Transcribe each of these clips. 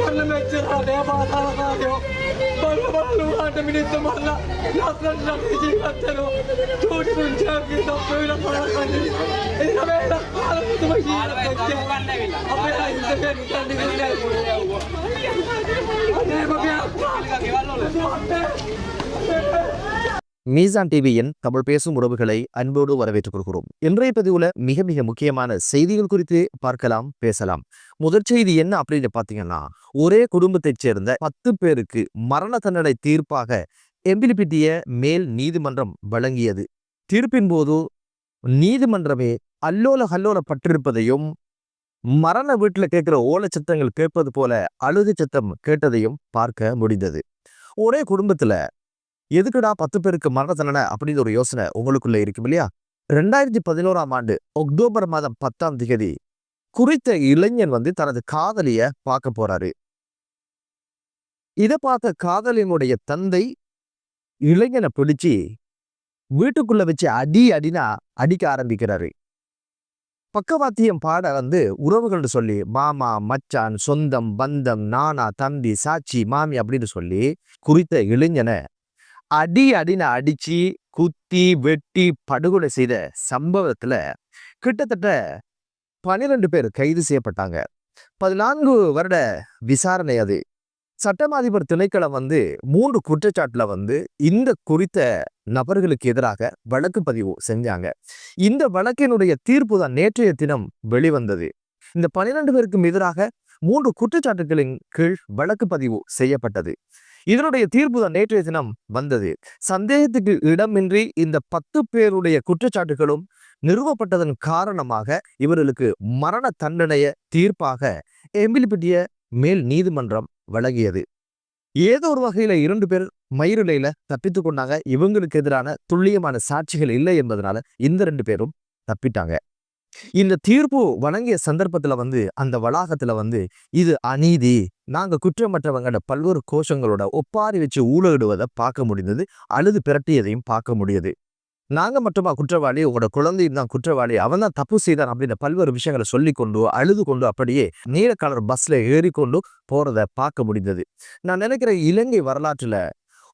කරන මෙච්චර රටේ පාතාලකාරයෝ බලලා බලලා හට මිනිත්තු මල්ලා ලස්සන රටේ ජීවත් වෙනවා. චූටි මුංචාගේ තප්පේ විලා පාරකන්නේ ඒක මේ ලක්කාල තුම ජීවත් අපේ හිතේ නිකන් නිකන් අනේ මගේ අක්කා ගෙවල් වල. மீசான் டிவியின் தமிழ் பேசும் உறவுகளை அன்போடு வரவேற்றுக் கொள்கிறோம். இன்றைய பதிவுல மிக மிக முக்கியமான செய்திகள் குறித்து பார்க்கலாம் பேசலாம். முதற் செய்தி என்ன அப்படின்னு பாத்தீங்கன்னா ஒரே குடும்பத்தைச் சேர்ந்த பத்து பேருக்கு மரண தண்டனை தீர்ப்பாக எம்பிலிபிட்டிய மேல் நீதிமன்றம் வழங்கியது. தீர்ப்பின் போது நீதிமன்றமே அல்லோல கல்லோல பட்டிருப்பதையும் மரண வீட்டுல கேட்கிற ஓலச்சத்தங்கள் கேட்பது போல அழுது சத்தம் கேட்டதையும் பார்க்க முடிந்தது. ஒரே குடும்பத்துல எதுக்குடா பத்து பேருக்கு மரண தண்டனை அப்படின்னு ஒரு யோசனை உங்களுக்குள்ள இருக்கும் இல்லையா? ரெண்டாயிரத்தி பதினோராம் ஆண்டு அக்டோபர் மாதம் பத்தாம் தேதி குறித்த இளைஞன் வந்து தனது காதலிய பார்க்க போறாரு. இதை பார்த்த காதலினுடைய தந்தை இளைஞனை பிடிச்சு வீட்டுக்குள்ள வச்சு அடி அடினா அடிக்க ஆரம்பிக்கிறாரு. பக்கவாத்தியம் பாட வந்து உறவுகள்னு சொல்லி மாமா மச்சான் சொந்தம் பந்தம் நானா தம்பி சாட்சி மாமி அப்படின்னு சொல்லி குறித்த இளைஞனை அடி அடின்னு அடிச்சு குத்தி வெட்டி படுகொலை செய்த சம்பவத்துல கிட்டத்தட்ட பனிரெண்டு பேர் கைது செய்யப்பட்டாங்க. பதினான்கு வருட விசாரணை அது. சட்டமாதிபர் திணைக்களம் வந்து மூன்று குற்றச்சாட்டுல வந்து இந்த குறித்த நபர்களுக்கு எதிராக வழக்கு பதிவு செஞ்சாங்க. இந்த வழக்கினுடைய தீர்ப்பு தான் நேற்றைய தினம் வெளிவந்தது. இந்த பனிரெண்டு பேருக்கும் எதிராக மூன்று குற்றச்சாட்டுகளின் கீழ் வழக்கு பதிவு செய்யப்பட்டது. இதனுடைய தீர்ப்பு தான் நேற்றைய தினம் வந்தது. சந்தேகத்துக்கு இடமின்றி இந்த பத்து பேருடைய குற்றச்சாட்டுகளும் நிறுவப்பட்டதன் காரணமாக இவர்களுக்கு மரண தண்டனைய தீர்ப்பாக எம்பிலிப்பிட்டிய மேல் நீதிமன்றம் வழங்கியது. ஏதோ ஒரு வகையில இரண்டு பேர் மயிரிலையில தப்பித்து கொண்டாங்க. இவங்களுக்கு எதிரான துல்லியமான சாட்சிகள் இல்லை என்பதனால இந்த ரெண்டு பேரும் தப்பிட்டாங்க. இந்த தீர்ப்பு வழங்கிய சந்தர்ப்பத்துல வந்து அந்த வளாகத்துல வந்து இது அநீதி நாங்க குற்றமற்றவங்கட பல்வேறு கோஷங்களோட ஒப்பாரி வச்சு ஊழலிடுவதை பார்க்க முடிந்தது. அழுது பிரட்டியதையும் பார்க்க முடியுது. நாங்க மட்டுமா குற்றவாளி? உங்களோட குழந்தையும் தான் குற்றவாளி. அவன் தான் தப்பு செய்தான் அப்படின்னு பல்வேறு விஷயங்களை சொல்லி கொண்டு அழுது கொண்டு அப்படியே நீல கலர் பஸ்ல ஏறிக்கொண்டு போறத பார்க்க முடிந்தது. நான் நினைக்கிறேன் இலங்கை வரலாற்றுல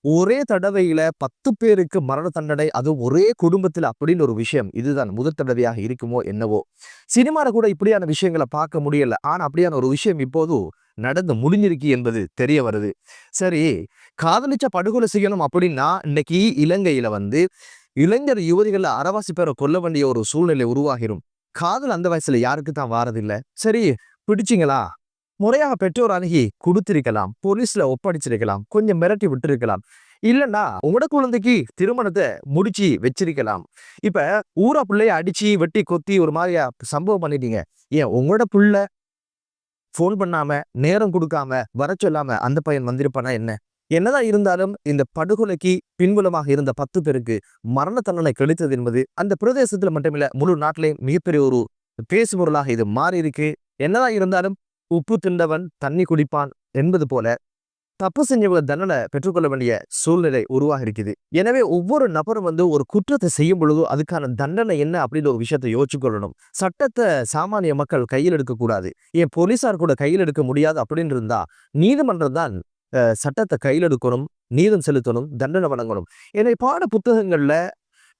ஒரே தடவையில பத்து பேருக்கு மரண தண்டனை அது ஒரே குடும்பத்தில் அப்படின்னு ஒரு விஷயம். இதுதான் முதல் தடவையாக இருக்குமோ என்னவோ. சினிமாவில் கூட இப்படியான விஷயங்களை பார்க்க முடியல. ஆனா அப்படியான ஒரு விஷயம் இப்போது நடந்து முடிஞ்சிருக்கு என்பது தெரிய வருது. சரி காதலிச்ச படுகொலை செய்யணும் அப்படின்னா இன்னைக்கு இலங்கையில வந்து இளைஞர் யுவதிகள் அறவாசி பேரை கொல்ல வேண்டிய ஒரு சூழ்நிலை உருவாகிரும். காதல் அந்த வயசுல யாருக்கு தான் வாரதில்லை. சரி பிடிச்சிங்களா? முறையாக பெற்றோர் அணுகி கொடுத்திருக்கலாம் போலீஸ்ல ஒப்படைச்சிருக்கலாம் கொஞ்சம் மிரட்டி விட்டுருக்கலாம். இல்லைன்னா உங்களோட குழந்தைக்கு திருமணத்தை முடிச்சு வச்சிருக்கலாம். இப்ப ஊரா பிள்ளைய அடிச்சு வெட்டி கொத்தி ஒரு மாதிரியா சம்பவம் பண்ணிட்டீங்க. ஏன் உங்களோட புள்ள ஃபோன் பண்ணாம நேரம் கொடுக்காம வர சொல்லாம அந்த பையன் வந்திருப்பானா என்ன? என்னதான் இருந்தாலும் இந்த படுகொலைக்கு பின்புலமாக இருந்த பத்து பேருக்கு மரண தண்டனை கழித்தது என்பது அந்த பிரதேசத்துல மட்டுமில்ல முழு நாட்டிலேயும் மிகப்பெரிய ஒரு பேசுபொருளாக இது மாறி இருக்கு என்னதான் இருந்தாலும் உப்பு திண்டவன் தண்ணி குடிப்பான் என்பது போல தப்பு செஞ்சவங்க தண்டனை பெற்றுக்கொள்ள வேண்டிய சூழ்நிலை உருவாக இருக்குது எனவே ஒவ்வொரு நபரும் வந்து ஒரு குற்றத்தை செய்யும் பொழுதோ அதுக்கான தண்டனை என்ன அப்படின்னு ஒரு விஷயத்தை யோசிச்சு கொள்ளணும் சட்டத்தை சாமானிய மக்கள் கையில் எடுக்கக்கூடாது. ஏன் போலீசார் கூட கையில் எடுக்க முடியாது அப்படின்னு இருந்தா நீதிமன்றம் தான் சட்டத்தை கையில் எடுக்கணும் நீதம் செலுத்தணும் தண்டனை வழங்கணும். என்னை பாட புத்தகங்கள்ல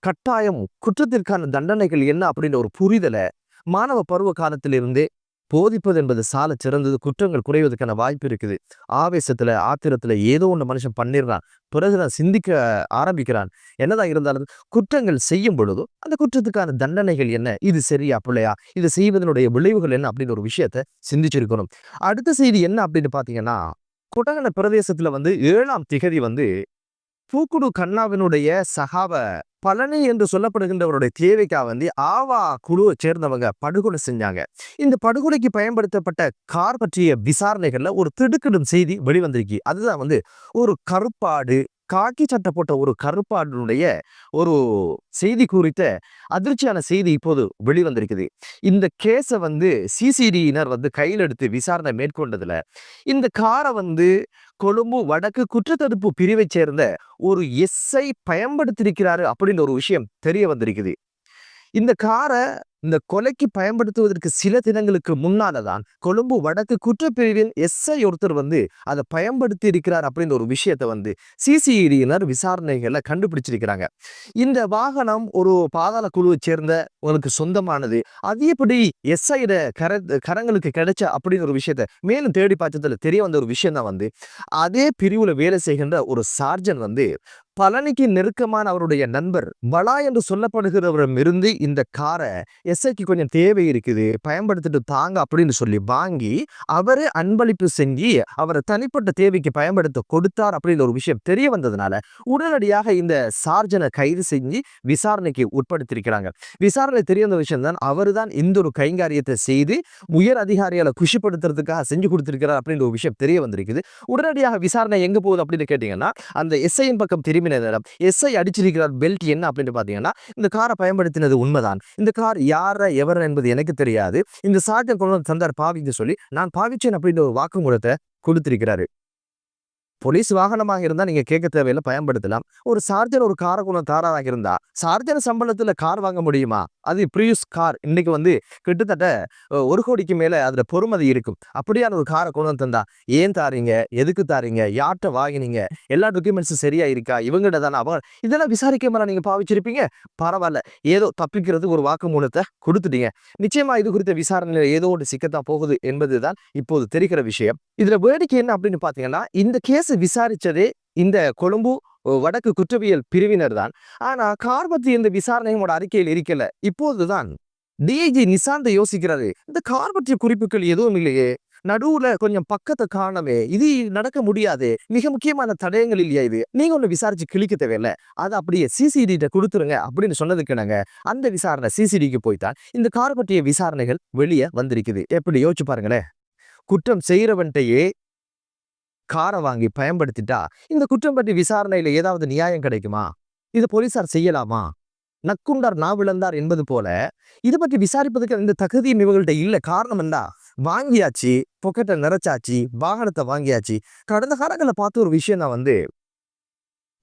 கட்டாயம் குற்றத்திற்கான தண்டனைகள் என்ன அப்படின்ற ஒரு புரிதலை மாணவ பருவ காலத்திலிருந்தே போதிப்பது என்பது சால சிறந்தது குற்றங்கள் குறைவதற்கான வாய்ப்பு இருக்குது. ஆவேசத்துல ஆத்திரத்துல ஏதோ ஒன்று மனுஷன் பண்ணிடுறான் பிறகுதான் சிந்திக்க ஆரம்பிக்கிறான். என்னதான் இருந்தாலும் குற்றங்கள் செய்யும் பொழுதோ அந்த குற்றத்துக்கான தண்டனைகள் என்ன? இது சரியா பிள்ளையா? இது செய்வதனுடைய விளைவுகள் என்ன? அப்படின்னு ஒரு விஷயத்த சிந்திச்சிருக்கணும். அடுத்த செய்தி என்ன அப்படின்னு பாத்தீங்கன்னா கொட்டகன பிரதேசத்துல வந்து ஏழாம் திகதி வந்து பூக்குடு கண்ணாவினுடைய சகாவ பழனி என்று சொல்லப்படுகின்றவருடைய தேவைக்காக வந்து ஆவா குழுவை சேர்ந்தவங்க படுகொலை செஞ்சாங்க. இந்த படுகொலைக்கு பயன்படுத்தப்பட்ட கார் பற்றிய விசாரணைகள்ல ஒரு திடுக்கிடும் செய்தி வெளிவந்திருக்கு. அதுதான் வந்து ஒரு கருப்பாடு காக்கி சட்டை போட்ட ஒரு கருப்பாடுனுடைய ஒரு செய்தி குறித்த அதிர்ச்சியான செய்தி இப்போது வெளிவந்திருக்குது. இந்த கேஸை வந்து சிசிடியினர் வந்து கையில் எடுத்து விசாரணை மேற்கொண்டதுல இந்த காரை வந்து கொழும்பு வடக்கு குற்றத்தடுப்பு பிரிவை சேர்ந்த ஒரு எஸ்ஐ பயன்படுத்தியிருக்கிறாரு அப்படின்னு ஒரு விஷயம் தெரிய வந்திருக்குது. இந்த காரை இந்த கொலைக்கு பயன்படுத்துவதற்கு சில தினங்களுக்கு முன்னாலதான் கொழும்பு வடக்கு குற்றப்பிரிவின் எஸ்ஐ ஒருத்தர் வந்து அதை பயன்படுத்தி இருக்கிறார் அப்படின்ற ஒரு விஷயத்தை வந்து சிசிஇடியினர் விசாரணைகளை கண்டுபிடிச்சிருக்கிறாங்க. இந்த வாகனம் ஒரு பாதாள குழுவை சேர்ந்த உங்களுக்கு சொந்தமானது. அது எப்படி எஸ்ஐட கர கரங்களுக்கு கிடைச்ச அப்படின்னு ஒரு விஷயத்த மேலும் தேடி பார்த்ததுல தெரிய வந்த ஒரு விஷயம் தான் வந்து அதே பிரிவுல வேலை செய்கின்ற ஒரு சார்ஜன் வந்து பழனிக்கு நெருக்கமான அவருடைய நண்பர் பலா என்று சொல்லப்படுகிறவரிடம் இருந்து இந்த காரை எஸ்ஐக்கு கொஞ்சம் தேவை இருக்குது பயன்படுத்திட்டு தாங்க அப்படின்னு சொல்லி வாங்கி அவரு அன்பளிப்பு செஞ்சு அவரை தனிப்பட்ட தேவைக்கு பயன்படுத்த கொடுத்தார் அப்படின்னு ஒரு விஷயம் தெரிய வந்ததுனால உடனடியாக இந்த சார்ஜனை கைது செஞ்சு விசாரணைக்கு உட்படுத்தியிருக்கிறாங்க. விசாரணை தெரிய வந்த விஷயம் தான் அவர் தான் இந்த ஒரு கைங்காரியத்தை செய்து உயர் அதிகாரிகளை குஷிப்படுத்துறதுக்காக செஞ்சு கொடுத்திருக்கிறார் அப்படின்ற ஒரு விஷயம் தெரிய வந்திருக்குது. உடனடியாக விசாரணை எங்க போகுது அப்படின்னு கேட்டீங்கன்னா அந்த எஸ்ஐயின் பக்கம் திரும்பி நேரம் எஸ்ஐ அடிச்சிருக்கிறார் பெல்ட் என்ன அப்படின்னு பார்த்தீங்கன்னா இந்த காரை பயன்படுத்தினது உண்மைதான். இந்த கார் யார எவர் என்பது எனக்கு தெரியாது. இந்த சாட்டை கொண்டு வந்து தந்தார் பாவின்னு சொல்லி நான் பாவிச்சேன் அப்படின்ற ஒரு வாக்குமூலத்தை கொடுத்திருக்கிறாரு. போலீஸ் வாகனமாக இருந்தால் நீங்கள் கேட்க தேவையில்லை பயன்படுத்தலாம். ஒரு சார்ஜர் ஒரு காரை கொண்டு இருந்தால் சார்ஜர் சம்பளத்தில் கார் வாங்க முடியுமா? அது ப்ரியூஸ் கார் இன்னைக்கு வந்து கிட்டத்தட்ட ஒரு கோடிக்கு மேலே அதில் பொறுமதி இருக்கும். அப்படியான ஒரு காரை கொண்டு வந்து தந்தா ஏன் தாரீங்க? எதுக்கு தாரீங்க? யார்கிட்ட வாங்கினீங்க? எல்லா டாக்குமெண்ட்ஸும் சரியா இருக்கா இவங்ககிட்ட தானே? அவங்க இதெல்லாம் விசாரிக்காம நீங்கள் பாவிச்சிருப்பீங்க? பரவாயில்ல. ஏதோ தப்பிக்கிறதுக்கு ஒரு வாக்குமூலத்தை கொடுத்துட்டீங்க. நிச்சயமா இது குறித்த விசாரணையில் ஏதோ ஒன்று சிக்கத்தான் போகுது என்பதுதான் இப்போது தெரிகிற விஷயம். இதில் வேடிக்கை என்ன அப்படின்னு பார்த்தீங்கன்னா இந்த கேஸ் விசாரிச்சதே இந்த கொழும்பு வடக்கு குற்றவியல் பிரிவினர் தான். ஆனால் கார்பத்தி இந்த விசாரணையோட அறிக்கையில் இருக்கல. இப்போதுதான் டிஐஜி நிசாந்த யோசிக்கிறாரு இந்த கார் பற்றிய குறிப்புகள் எதுவும் இல்லையே. நடுவுல கொஞ்சம் பக்கத்தை காணவே இது நடக்க முடியாது. மிக முக்கியமான தடயங்கள் இல்லையா இது? நீங்க ஒண்ணு விசாரிச்சு கிழிக்க தேவையில்ல. அதை அப்படியே சிசிடி கொடுத்துருங்க அப்படின்னு சொன்னதுக்கு நாங்க அந்த விசாரணை சிசிடிக்கு போய்தான். இந்த கார் பற்றிய விசாரணைகள் வெளியே வந்திருக்குது. எப்படி? யோசிச்சு பாருங்களேன். குற்றம் செய்யறவன்ட்டையே காரை வாங்கி பயன்படுத்திட்டா இந்த குற்றம் பற்றி விசாரணையில ஏதாவது நியாயம் கிடைக்குமா? இது போலீசார் செய்யலாமா? நக்குண்டார் நாவிழந்தார் என்பது போல இதை பற்றி விசாரிப்பதற்கு இந்த தகுதியும் இவங்கள்ட்ட இல்ல. காரணம் என்ன? வாங்கியாச்சு பொக்கெட்டை நிறைச்சாச்சு வாகனத்தை வாங்கியாச்சு. கடந்த காலங்களில் பார்த்த ஒரு விஷயம் தான் வந்து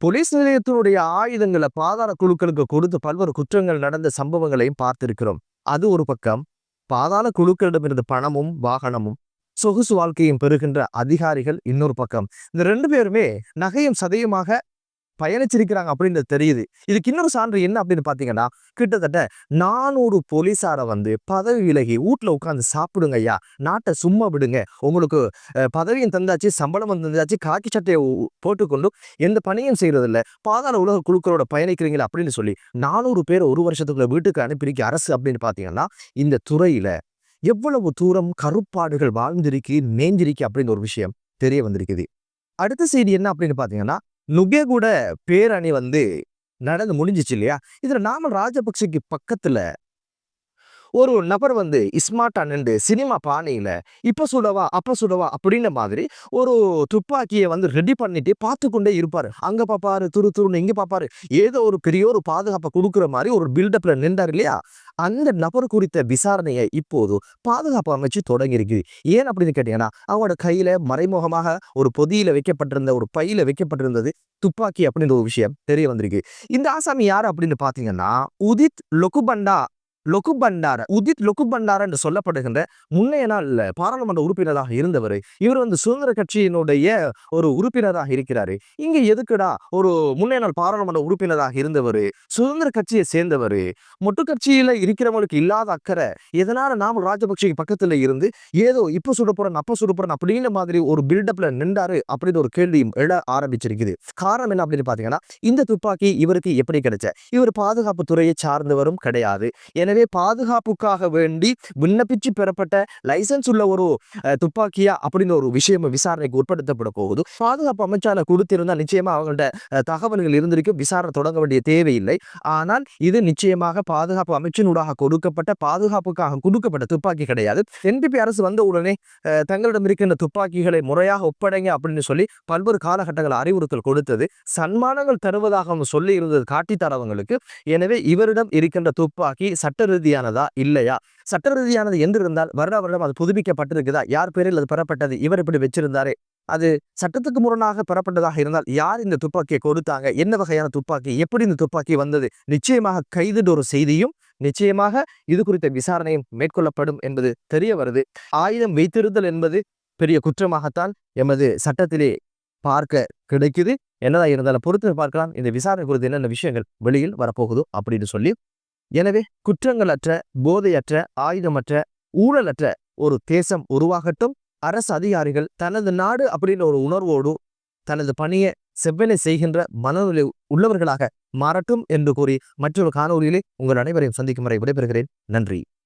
போலீஸ் நிலையத்தினுடைய ஆயுதங்களை பாதாள குழுக்களுக்கு கொடுத்து பல்வேறு குற்றங்கள் நடந்த சம்பவங்களையும் பார்த்திருக்கிறோம். அது ஒரு பக்கம் பாதாள குழுக்களிடமிருந்து பணமும் வாகனமும் சொகுசு வாழ்க்கையும் பெறுகின்ற அதிகாரிகள் இன்னொரு பக்கம். இந்த ரெண்டு பேருமே நகையும் சதையுமாக பயணிச்சிருக்கிறாங்க அப்படின்றது தெரியுது. இதுக்கு இன்னொரு சான்று என்ன அப்படின்னு பார்த்தீங்கன்னா கிட்டத்தட்ட நானூறு போலீஸாரை வந்து பதவி விலகி வீட்டில் உட்காந்து சாப்பிடுங்க ஐயா. நாட்டை சும்மா விடுங்க. உங்களுக்கு பதவியும் தந்தாச்சு சம்பளம் தந்தாச்சு காக்கி சட்டையை போட்டுக்கொண்டு எந்த பணியும் செய்யறதில்ல பாதாள உலக குழுக்களோட பயணிக்கிறீங்களா அப்படின்னு சொல்லி நானூறு பேர் ஒரு வருஷத்துக்குள்ள வீட்டுக்கு அனுப்பியிருக்க அரசு அப்படின்னு பார்த்தீங்கன்னா இந்த துறையில எவ்வளவு தூரம் கருப்பாடுகள் வாழ்ந்திருக்கு மேஞ்சிருக்கு அப்படின்னு ஒரு விஷயம் தெரிய வந்திருக்குது. அடுத்த செய்தி என்ன அப்படின்னு பாத்தீங்கன்னா நுகேகுட பேரணி வந்து நடந்து முடிஞ்சிச்சு இல்லையா? இதுல நாமல் ராஜபக்சேக்கு பக்கத்துல ஒரு நபர் வந்து ஸ்மார்ட்டாக நின்று சினிமா பாணியில் இப்போ சுடவா அப்போ சுடவா அப்படின்ற மாதிரி ஒரு துப்பாக்கியை வந்து ரெடி பண்ணிட்டு பார்த்து கொண்டே இருப்பார். அங்கே பார்ப்பார் துரு துருன்னு இங்கே பார்ப்பார் ஏதோ ஒரு பெரிய ஒரு பாதுகாப்பை கொடுக்குற மாதிரி ஒரு பில்டப்பில் நின்றார் இல்லையா? அந்த நபர் குறித்த விசாரணையை இப்போது பாதுகாப்பு அமைச்சு தொடங்கி இருக்குது ஏன் அப்படின்னு கேட்டீங்கன்னா அவங்களோட கையில மறைமுகமாக ஒரு பொதியில வைக்கப்பட்டிருந்த ஒரு பையில வைக்கப்பட்டிருந்தது துப்பாக்கி அப்படின்ற ஒரு விஷயம் தெரிய வந்திருக்கு. இந்த ஆசாமி யார் அப்படின்னு பாத்தீங்கன்னா உதித் லொகுபண்டா லொகுபண்டார உதித் லொகுபண்டார என்று சொல்லப்படுகின்ற முன்னைய நாள் பாராளுமன்ற உறுப்பினராக இருந்தவர். இவர் வந்து சுதந்திர கட்சியினுடைய ஒரு உறுப்பினராக இருக்கிறாரு. இங்க எதுக்குடா ஒரு முன்னைய நாள் பாராளுமன்ற உறுப்பினராக இருந்தவர் சுதந்திர கட்சியை சேர்ந்தவர். மொட்டு கட்சியில இருக்கிறவங்களுக்கு இல்லாத அக்கறை எதனால நாம ராஜபக்சேக்கு பக்கத்துல இருந்து ஏதோ இப்ப சுட போறேன் அப்ப சுட போறேன் அப்படின்ற மாதிரி ஒரு பில்டப்ல நின்றாரு அப்படின்னு ஒரு கேள்வியும் எழ ஆரம்பிச்சிருக்குது. காரணம் என்ன அப்படின்னு பாத்தீங்கன்னா இந்த துப்பாக்கி இவருக்கு எப்படி கிடைச்ச? இவர் பாதுகாப்பு துறையை சார்ந்தவரும் கிடையாது. எனவே பாதுகாப்புக்காக வேண்டி விண்ணப்பிச்சு பெறப்பட்ட லைசன்ஸ் உள்ள ஒரு துப்பாக்கியா அப்படின்னு ஒரு விஷயம் விசாரணைக்கு உட்படுத்தப்பட போகுது. பாதுகாப்பு அமைச்சால கொடுத்திருந்தால் நிச்சயமா அவங்கள்ட்ட தகவல்கள் இருந்திருக்கும் விசாரணை தொடங்க வேண்டிய தேவையில்லை. ஆனால் இது நிச்சயமாக பாதுகாப்பு அமைச்சினூடாக கொடுக்கப்பட்ட பாதுகாப்புக்காக கொடுக்கப்பட்ட துப்பாக்கி கிடையாது. என்பிபி அரசு வந்த உடனே தங்களிடம் இருக்கின்ற துப்பாக்கிகளை முறையாக ஒப்படைங்க அப்படின்னு சொல்லி பல்வேறு காலகட்டங்கள் அறிவுறுத்தல் கொடுத்தது. சன்மானங்கள் தருவதாக அவங்க சொல்லி இருந்தது காட்டித்தரவங்களுக்கு எனவே இவரிடம் இருக்கின்ற துப்பாக்கி சட்ட சட்ட ரீதியானதா இல்லையா? சட்ட ரீதியானது என்று இருந்தால் வருட வருடம் அது புதுப்பிக்கப்பட்டிருக்குதா? யார் பேரில் அது பெறப்பட்டது? இவர் இப்படி வச்சிருந்தாரே? அது சட்டத்துக்கு முரணாக பெறப்பட்டதாக இருந்தால் யார் இந்த துப்பாக்கியை கொடுத்தாங்க? என்ன வகையான துப்பாக்கி? எப்படி இந்த துப்பாக்கி வந்தது? நிச்சயமாக கைதுட ஒரு செய்தியும் நிச்சயமாக இது குறித்த விசாரணையும் மேற்கொள்ளப்படும் என்பது தெரிய வருது. ஆயுதம் வைத்திருத்தல் என்பது பெரிய குற்றமாகத்தான் எமது சட்டத்திலே பார்க்க கிடைக்குது. என்னதான் இருந்தாலும் பொறுத்து பார்க்கலாம். இந்த விசாரணை குறித்து என்னென்ன விஷயங்கள் வெளியில் வரப்போகுதோ அப்படின்னு சொல்லி எனவே குற்றங்களற்ற போதையற்ற ஆயுதமற்ற ஊழலற்ற ஒரு தேசம் உருவாகட்டும். அரசு அதிகாரிகள் தனது நாடு அப்படின்ற ஒரு உணர்வோடு தனது பணியை செவ்வனை செய்கின்ற மனநிலை உள்ளவர்களாக மாறட்டும் என்று கூறி மற்றொரு காணொலியிலே உங்கள் அனைவரையும் சந்திக்கும் வரை விடைபெறுகிறேன். நன்றி.